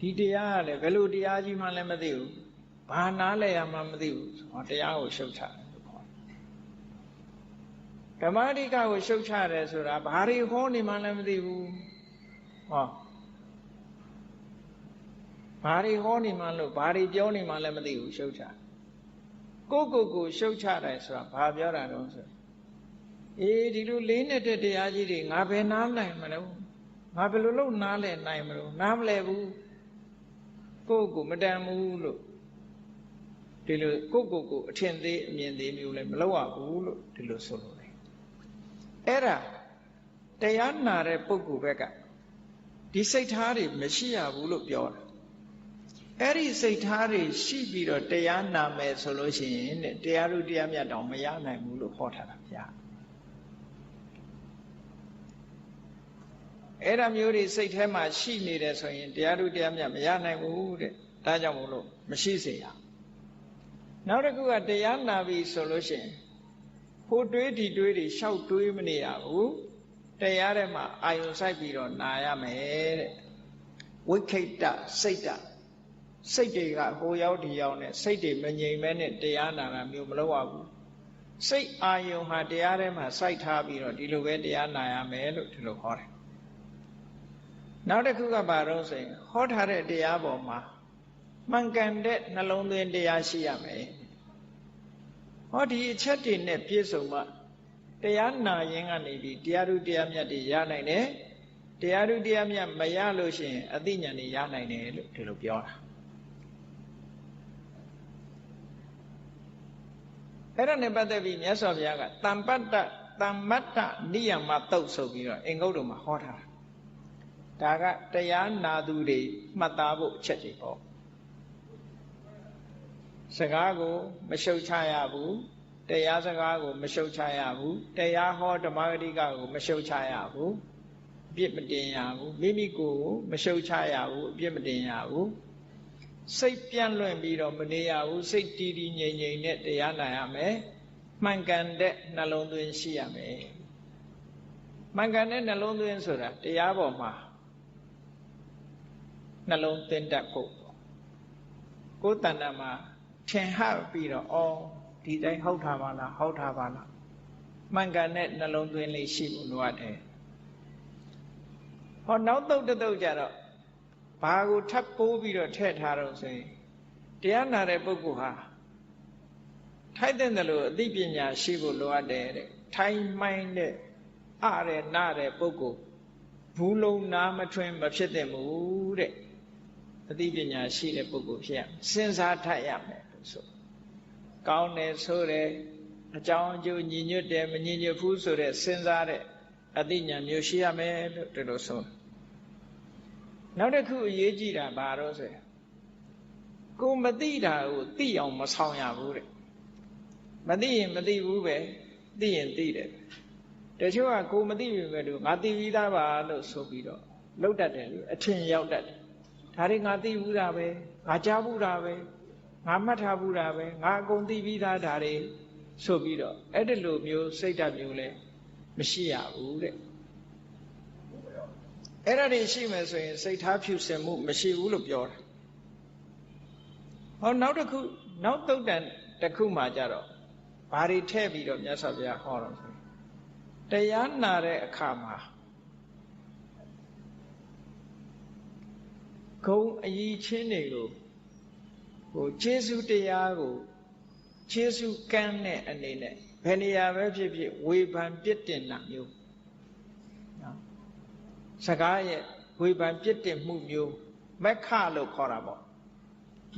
ဒီတရားကလည်းဘယ်လိုတရားကြီးမှလည်းမသိဘူးဘာနားလဲရမှမသိဘူးဟောတရားကိုရှုပ်ချတယ်လို့ခေါ်တယ်ဓမ္မတိကကိုရှုပ်ချတယ်ဆိုတာဘာတွေဟောနေမှလည်းမသိဘူးဟောဘာတွေဟောနေမှလို့ဘာတွေပြောနေမှလည်းမသိဘူးရှုပ်ချကိုကိုကိုရှုပ်ချတယ်ဆိုတာဘာပြောတာတော့ဆိုအေးဒီလိုလေးနဲ့တဲ့တရားကြီးတွေငါဘယ်နားနိုင်မလို့ငါဘယ်လိုလုပ်နားလဲနိုင်မလို့နားမလဲဘူး ကိုကိုမတန်ဘူးလို့ဒီလိုကိုကိုကိုအထင်သေးအမြင်သေးမျိုးလည်းမလုပ်ရဘူးလို့ဒီလိုဆိုလို့တယ်အဲ့ဒါတရားနာတဲ့ပုဂ္ဂိုလ်ဘက်ကဒီစိတ်ထားတွေမရှိရဘူးလို့ပြောတာအဲ့ဒီစိတ်ထားတွေရှိပြီးတော့တရားနာမယ်ဆိုလို့ရှိရင်တဲ့တရားတို့တရားမြတ်တောင်မရနိုင်ဘူးလို့ဟောထားတာဗျာ အဲ့ဒါမျိုးတွေစိတ်ထဲမှာရှိနေတယ်ဆိုရင်တရားတို့တရားမြတ်မရနိုင်ဘူးတဲ့ဒါကြောင့်မို့လို့မရှိစေရနောက်တစ်ခုကတရားနာပြီဆိုလို့ရှိရင်ဟိုတွေးဒီတွေးတွေရှောက်တွေးမနေရဘူးတရားထဲမှာအာယုံဆိုင်ပြီးတော့နာရမယ်တဲ့ဝိခိတစိတ်တစိတ်တွေကဟိုရောက်ဒီရောက်နဲ့စိတ်တွေမငြိမ်မဲနဲ့တရားနာတာမျိုးမလုပ်ရဘူးစိတ်အာယုံဟာတရားထဲမှာစိုက်ထားပြီးတော့ဒီလိုပဲတရားနာရမယ်လို့ဒီလိုဟောတယ် နောက်တစ်ခုကဘာလို့ဆိုရင်ဟောထားတဲ့တရားပေါ်မှာမှန်ကန်တဲ့နှလုံးသွင်းတရားရှိရမယ်ဟောဒီအချက်တွေနဲ့ပြည့်စုံမှတရားနာရင်ကနေပြီးတရားဓုတရားမြတ်တွေရနိုင်တယ်တရားဓုတရားမြတ်မရလို့ရှိရင်အသိဉာဏ်တွေရနိုင်တယ်လို့ဒီလိုပြောတာအဲ့ဒါနဲ့ပတ်သက်ပြီးမြတ်စွာဘုရားကတမ္ပတ္တတမ္မတ္တနိယမတုတ်ဆိုပြီးတော့အင်္ဂုတ္တမှာဟောထားတာ ဒါကတရားနာသူတွေမှတ်သားဖို့အချက်တွေပေါ့စကားကိုမရှုတ်ချရဘူးတရားစကားကိုမရှုတ်ချရဘူးတရားဟောဓမ္မဂတိကကို မရှုတ်ချရဘူးအပြစ်မတင်ရဘူးမိမိကိုယ်ကိုမရှုတ်ချရဘူးအပြစ်မတင်ရဘူးစိတ်ပြန့်လွင့်ပြီးတော့မနေရဘူးစိတ်တည်တည်ငြိမ်ငြိမ်နဲ့တရားနာရမယ်မှန်ကန်တဲ့နှလုံးသွင်းရှိရမယ်မှန်ကန်တဲ့နှလုံးသွင်းဆိုတာတရားပေါ်မှာ နှလုံးသွင်းတတ်ဖို့ကိုယ်တဏ္ဍာမှာထင်ဟပြီးတော့အော်ဒီတိုင်းဟုတ်တာပါလားဟုတ်တာပါလားမှန်ကန်တဲ့နှလုံးသွင်းလေးရှိဖို့လိုအပ်တယ်ဟောနောက်တုတ်တုတ်ကြတော့ဘာကိုထပ်ပိုးပြီးတော့ထည့်ထားတော့ဆိုရင်တရားနာတဲ့ပုဂ္ဂိုလ်ဟာထိုက်တဲ့လို့အသိပညာရှိဖို့လိုအပ်တယ်တဲ့ထိုင်မှိုင်းတဲ့အရဲနာတဲ့ပုဂ္ဂိုလ်ဘူးလုံးနာမထွင်မဖြစ်တဲ့မူတဲ့ အသိပညာရှိတဲ့ပုဂ္ဂိုလ်ဖြစ်ရစဉ်းစားထပ်ရမယ်လို့ဆိုကောင်းတယ်ဆိုတယ်အကြောင်းအကျိုးညီညွတ်တယ်မညီညွတ်ဘူးဆိုတဲ့စဉ်းစားတဲ့အသိဉာဏ်မျိုးရှိရမယ်လို့ဒီလိုဆိုနောက်တစ်ခုအရေးကြီးတာဘာလို့ဆိုရင်ကိုမသိတာကိုသိအောင်မဆောင်ရဘူးတဲ့မသိရင်မသိဘူးပဲသိရင်သိတယ်တချို့ကကိုမသိပြီပဲလို့ငါသိပြီးသားပါလို့ဆိုပြီးတော့လောက်တတ်တယ်လို့အထင်ရောက်တတ်တယ် ဒါတွေငါသိဘူးတာပဲငါကြားဘူးတာပဲငါမှတ်ထားဘူးတာပဲငါအကုန်သိပြီးသားဒါတွေဆိုပြီးတော့အဲ့ဒီလိုမျိုးစိတ်ဓာတ်မျိုးလဲမရှိရဘူးတဲ့အဲ့ဒါတွေရှိမယ်ဆိုရင်စိတ်ထားဖြူစင်မှုမရှိဘူးလို့ပြောတာဟောနောက်တစ်ခုနောက်တုတ်တန်တစ်ခုမှကြတော့ဘာတွေထည့်ပြီးတော့မြတ်စွာဘုရားဟောတော့ဆိုတရားနာတဲ့အခါမှာ ဂုံအည်ချင်းတွေကိုဟိုခြေဆုတရားကိုခြေဆုကမ်းတဲ့အနေနဲ့ဘယ်နေရာပဲဖြစ်ဖြစ်ဝေဖန်ပြစ်တင်တာမျိုးနော်စကားရဲ့ဝေဖန်ပြစ်တင်မှုမျိုးမက္ခလို့ခေါ်တာပေါ့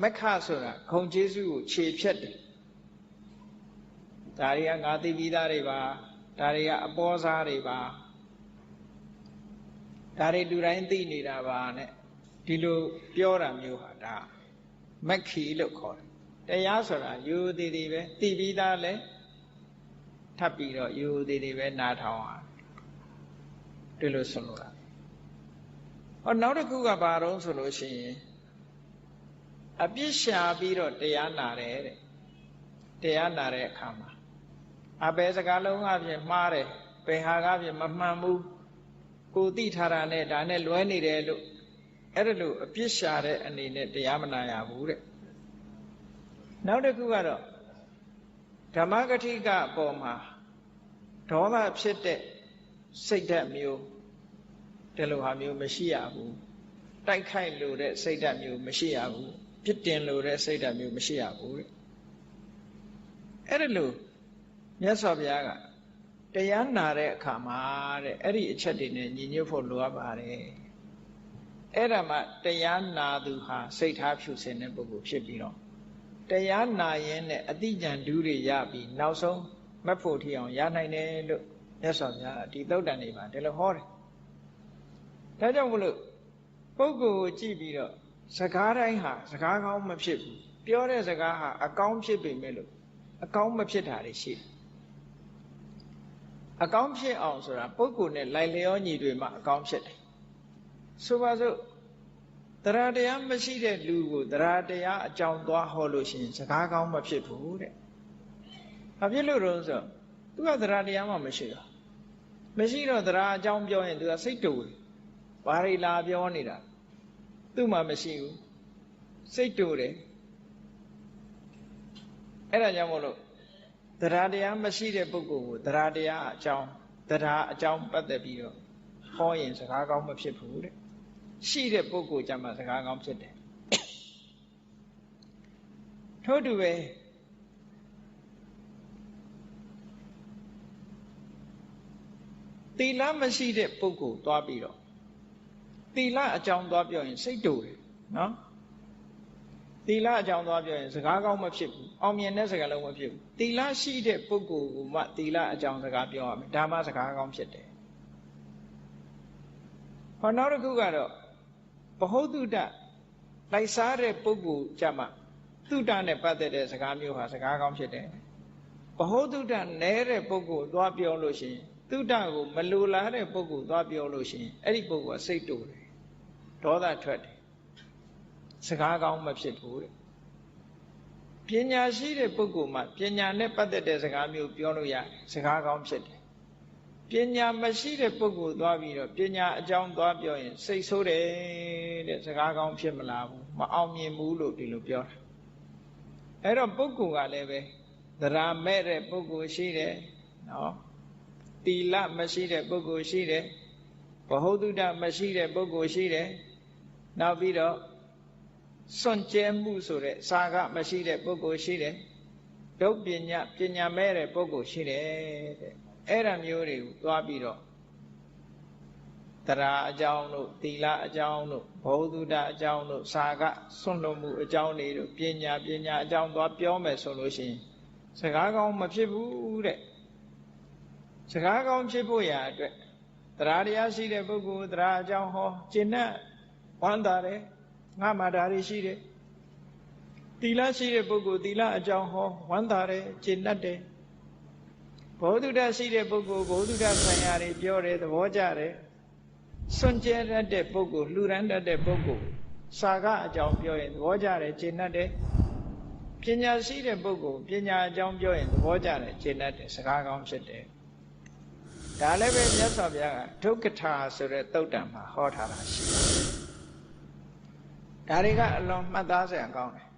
မက္ခဆိုတာခုံခြေဆုကိုခြေဖြတ်တယ်ဒါတွေကငါသိပြီးသားတွေပါဒါတွေကအပေါ်စားတွေပါဒါတွေလူတိုင်းသိနေတာပါနဲ့ ဒီလိုပြောတာမျိုးဟာဒါမက္ခီလို့ခေါ်တယ်တရားဆိုတာယူသေးသေးပဲသိပြီးသားလဲထပ်ပြီးတော့ယူသေးသေးပဲနားထောင်ရဒီလိုဆိုလိုတာဟောနောက်တစ်ခုကဘာတော့ဆိုလို့ရှိရင်အပြစ်ရှာပြီးတော့တရားနာတယ်တဲ့တရားနာတဲ့အခါမှာအဘယ်စကားလုံးအပြင်မှားတယ်ဘယ်ဟာကပြင်မမှန်ဘူးကိုသိထားတာနဲ့ဒါနဲ့လွဲနေတယ်လို့ အဲ့ဒါလို့အပြစ်ရှာတဲ့အနေနဲ့တရားမနာရဘူးတဲ့နောက်တစ်ခုကတော့ဓမ္မဂတိကအပေါ်မှာဒေါသဖြစ်တဲ့စိတ်ဓာတ်မျိုးဒီလိုဟာမျိုးမရှိရဘူးတိုက်ခိုက်လို့တဲ့စိတ်ဓာတ်မျိုးမရှိရဘူးပြစ်တင်လို့တဲ့စိတ်ဓာတ်မျိုးမရှိရဘူးတဲ့အဲ့ဒါလို့မြတ်စွာဘုရားကတရားနာတဲ့အခါမှာတဲ့အဲ့ဒီအချက်တွေနဲ့ညီညွတ်ဖို့လိုအပ်ပါတယ် အဲ့ဒါမှတရားနာသူဟာစိတ်ထားဖြူစင်တဲ့ပုဂ္ဂိုလ်ဖြစ်ပြီးတော့တရားနာရင်နဲ့အတိဉာဏ်ဓုတွေရပြီးနောက်ဆုံးမက်ဖို့ထီအောင်ရနိုင်တယ်လို့မြတ်စွာဘုရားဒီသုတ်တန်တွေမှာဒီလိုဟောတယ်ဒါကြောင့်မလို့ပုဂ္ဂိုလ်ကိုကြည့်ပြီးတော့စကားတိုင်းဟာစကားကောင်းမဖြစ်ဘူးပြောတဲ့စကားဟာအကောင်းဖြစ်ပေမဲ့လို့အကောင်းမဖြစ်တာတွေရှိတယ်အကောင်းဖြစ်အောင်ဆိုတာပုဂ္ဂိုလ်နဲ့လိုက်လျောညီတွေမှအကောင်းဖြစ်တယ် ဆိုပါစို့တရားတရားမရှိတဲ့လူကိုတရားတရားအကြောင်းသွားဟောလို့ရှိရင်စကားကောင်းမဖြစ်ဘူးတဲ့။ဘာဖြစ်လို့လဲဆိုတော့သူကတရားတရားမှမရှိတော့မရှိတော့တရားအကြောင်းပြောရင်သူကစိတ်တူတယ်။ဘာရိလာပြောနေတာသူ့မှာမရှိဘူး။စိတ်တူတယ်။အဲ့ဒါကြောင့်မို့လို့တရားတရားမရှိတဲ့ပုဂ္ဂိုလ်ကိုတရားတရားအကြောင်းတရားအကြောင်းပတ်သက်ပြီးတော့ဟောရင်စကားကောင်းမဖြစ်ဘူးတဲ့ ရှိတဲ့ပုဂ္ဂိုလ်ကြမှာစကားကောင်းဖြစ်တယ်ထို့တူပဲသီလမရှိတဲ့ပုဂ္ဂိုလ်သွားပြီးတော့သီလအကြောင်းသွားပြောရင်စိတ်တူတယ်နော်သီလအကြောင်းသွားပြောရင်စကားကောင်းမဖြစ်ဘူးအောင်မြင်တဲ့စကားလုံးမဖြစ်ဘူးသီလရှိတဲ့ပုဂ္ဂိုလ်ကမှသီလအကြောင်းစကားပြောရမယ်ဒါမှစကားကောင်းဖြစ်တယ်ဟောနောက်တစ်ခုကတော့ ဘ ਹੁ တုတလိုက်စားတဲ့ပုဂ္ဂိုလ်ကြမှာတုတနဲ့ပတ်သက်တဲ့စကားမျိုးဟာစကားကောင်းဖြစ်တယ်ဘ ਹੁ တုတနဲတဲ့ပုဂ္ဂိုလ်သွားပြောလို့ရှိရင်တုတကိုမလိုလားတဲ့ပုဂ္ဂိုလ်သွားပြောလို့ရှိရင်အဲ့ဒီပုဂ္ဂိုလ်ကစိတ်တူတယ်ဒေါသထွက်တယ်စကားကောင်းမဖြစ်ဘူးတဲ့ပညာရှိတဲ့ပုဂ္ဂိုလ်မှာပညာနဲ့ပတ်သက်တဲ့စကားမျိုးပြောလို့ရတယ်စကားကောင်းဖြစ်တယ် ပညာမရှိတဲ့ပုဂ္ဂိုလ်သွားပြီးတော့ပညာအကြောင်းသွားပြောရင် စိတ်ဆိုးတယ်တဲ့စကားကောင်းဖြစ်မလာဘူးမအောင်မြင်ဘူးလို့ဒီလိုပြောတာအဲ့တော့ပုဂ္ဂိုလ်ကလည်းပဲသရာမဲ့တဲ့ပုဂ္ဂိုလ်ရှိတယ်နော်တီလမရှိတဲ့ပုဂ္ဂိုလ်ရှိတယ်ဘ ਹੁ တုဒမရှိတဲ့ပုဂ္ဂိုလ်ရှိတယ်နောက်ပြီးတော့စွန့်ကြဲမှုဆိုတဲ့စာကမရှိတဲ့ပုဂ္ဂိုလ်ရှိတယ်ဒုပညာပညာမဲ့တဲ့ပုဂ္ဂိုလ်ရှိတယ်တဲ့ အဲ့ဒါမျိုးတွေကိုသွားပြီးတော့တရားအကြောင်းတို့သီလအကြောင်းတို့ဘောဓုတအကြောင်းတို့စာကစွန့်လွတ်မှုအကြောင်းတွေတို့ပညာပညာအကြောင်းသွားပြောမယ်ဆိုလို့ရှိရင်စကားကောင်းမဖြစ်ဘူးတဲ့စကားကောင်းဖြစ်ဖို့ရာအတွက်တရားတရားရှိတဲ့ပုဂ္ဂိုလ်တရားအကြောင်းဟောကျင့်တဲ့ဝမ်းသာတယ်ငါမှဒါတွေရှိတယ်သီလရှိတဲ့ပုဂ္ဂိုလ်သီလအကြောင်းဟောဝမ်းသာတယ်ကျင့်တတ်တယ် ဘောဓုတရှိတဲ့ပုဂ္ဂိုလ်ဘောဓုတဆိုင်ရာတွေပြောတယ်သဘောကျတယ်စွန့်ကြဲတတ်တဲ့ပုဂ္ဂိုလ်လှူဒန်းတတ်တဲ့ပုဂ္ဂိုလ်စာကအကြောင်းပြောရင်သဘောကျတယ်ကျင့်တတ်တယ်ပညာရှိတဲ့ပုဂ္ဂိုလ်ပညာအကြောင်းပြောရင်သဘောကျတယ်ကျင့်တတ်တယ်စကားကောင်းဖြစ်တယ်ဒါလည်းပဲမြတ်စွာဘုရားကဒုက္ခထာဆိုတဲ့သုတ်တံမှာဟောထားတာရှိတယ်ဒါတွေကအလွန်မှတ်သားစရာကောင်းတယ်